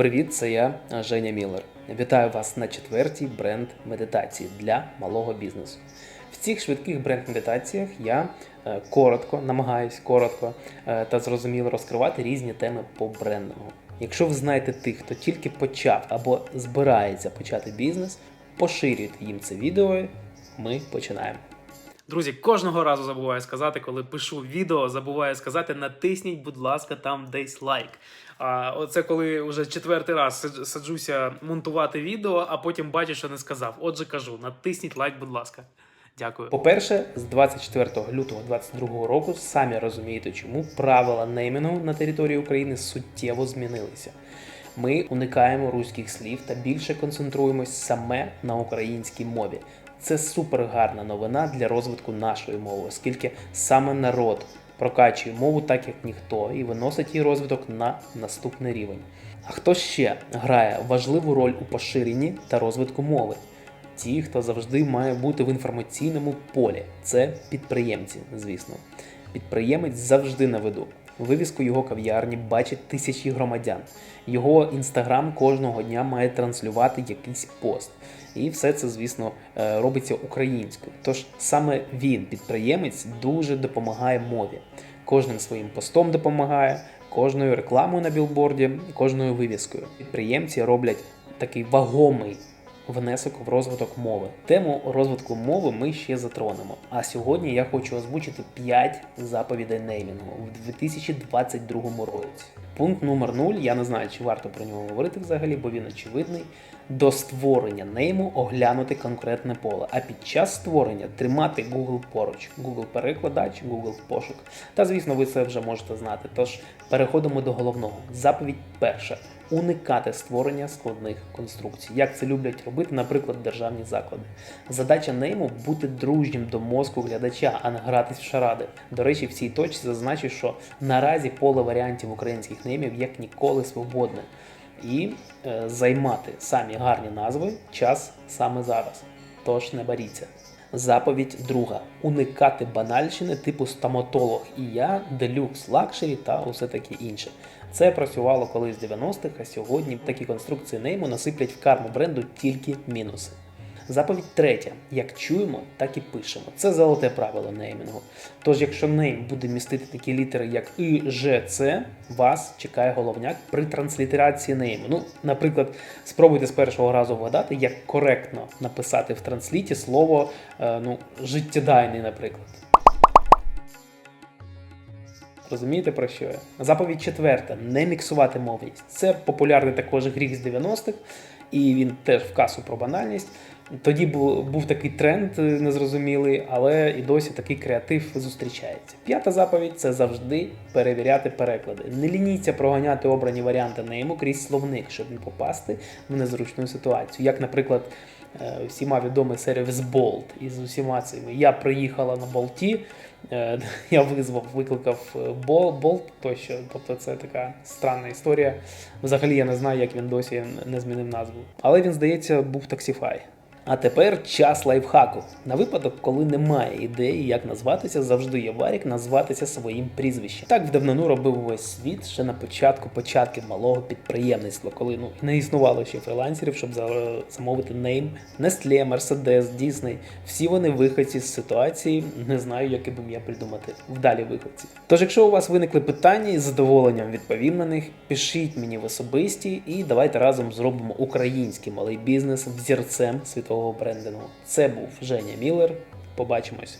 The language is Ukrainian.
Привіт, це я Женя Міллер. Вітаю вас на четвертій бренд медитації для малого бізнесу. В цих швидких бренд медитаціях я е, коротко намагаюсь коротко е, та зрозуміло розкривати різні теми по брендингу. Якщо ви знаєте тих, хто тільки почав або збирається почати бізнес, поширюйте їм це відео. Ми починаємо. Друзі, кожного разу забуваю сказати, коли пишу відео, забуваю сказати, натисніть, будь ласка, там десь лайк. А оце коли вже четвертий раз саджуся монтувати відео, а потім бачу, що не сказав. Отже, кажу, натисніть лайк, будь ласка. Дякую. По-перше, з 24 лютого 2022 року самі розумієте, чому правила неймінгу на території України суттєво змінилися. Ми уникаємо руських слів та більше концентруємось саме на українській мові. Це супер гарна новина для розвитку нашої мови, оскільки саме народ прокачує мову так, як ніхто, і виносить її розвиток на наступний рівень. А хто ще грає важливу роль у поширенні та розвитку мови? Ті, хто завжди має бути в інформаційному полі, це підприємці, звісно. Підприємець завжди на виду. Вивіску його кав'ярні бачать тисячі громадян. Його інстаграм кожного дня має транслювати якийсь пост. І все це, звісно, е, робиться українською. Тож саме він, підприємець, дуже допомагає мові. Кожним своїм постом допомагає, кожною рекламою на білборді, кожною вивіскою. Підприємці роблять такий вагомий внесок в розвиток мови. Тему розвитку мови ми ще затронемо. А сьогодні я хочу озвучити 5 заповідей неймінгу в 2022 році. Пункт номер 0, я не знаю, чи варто про нього говорити взагалі, бо він очевидний. До створення нейму оглянути конкретне поле, а під час створення тримати Google поруч, Google перекладач, Google пошук. Та звісно, ви це вже можете знати. Тож переходимо до головного. Заповідь перша уникати створення складних конструкцій, як це люблять робити, наприклад, державні заклади. Задача нейму бути дружнім до мозку глядача, а не гратись в шаради. До речі, в цій точці зазначу, що наразі поле варіантів українських неймів як ніколи свободне. І е, займати самі гарні назви час саме зараз. Тож не боріться. Заповідь друга: уникати банальщини типу стоматолог і я, делюкс, лакшері та усе таке інше. Це працювало колись з 90-х, а сьогодні такі конструкції нейму насиплять в карму бренду тільки мінуси. Заповідь третя: як чуємо, так і пишемо. Це золоте правило неймінгу. Тож, якщо нейм буде містити такі літери, як І, Ж, Ц, вас чекає головняк при транслітерації нейму. Ну, наприклад, спробуйте з першого разу вгадати, як коректно написати в трансліті слово е, ну, життєдайний, наприклад. Розумієте про що я? Заповідь четверта: не міксувати мовність. Це популярний також гріх з 90-х, і він теж в касу про банальність. Тоді був, був такий тренд е, незрозумілий, але і досі такий креатив зустрічається. П'ята заповідь це завжди перевіряти переклади. Не лініться проганяти обрані варіанти нейму крізь словник, щоб не попасти в незручну ситуацію. Як, наприклад, е, всіма відомий сервіс Bolt із усіма цими. Я приїхала на болті, е, я визвав, викликав Бол- Bolt тощо. Тобто це така странна історія. Взагалі я не знаю, як він досі не змінив назву. Але він, здається, був Taxify. А тепер час лайфхаку. На випадок, коли немає ідеї, як назватися, завжди є варік назватися своїм прізвищем. Так в давнину робив весь світ ще на початку початків малого підприємництва, коли ну не існувало ще фрилансерів, щоб замовити нейм Nestle, Mercedes, Disney. Всі вони виходці з ситуації. Не знаю, яке б ім'я придумати. Вдалі виходці. Тож, якщо у вас виникли питання, із задоволенням відповім на них, пишіть мені в особисті і давайте разом зробимо український малий бізнес взірцем світового брендингу. Це був Женя Міллер. Побачимось.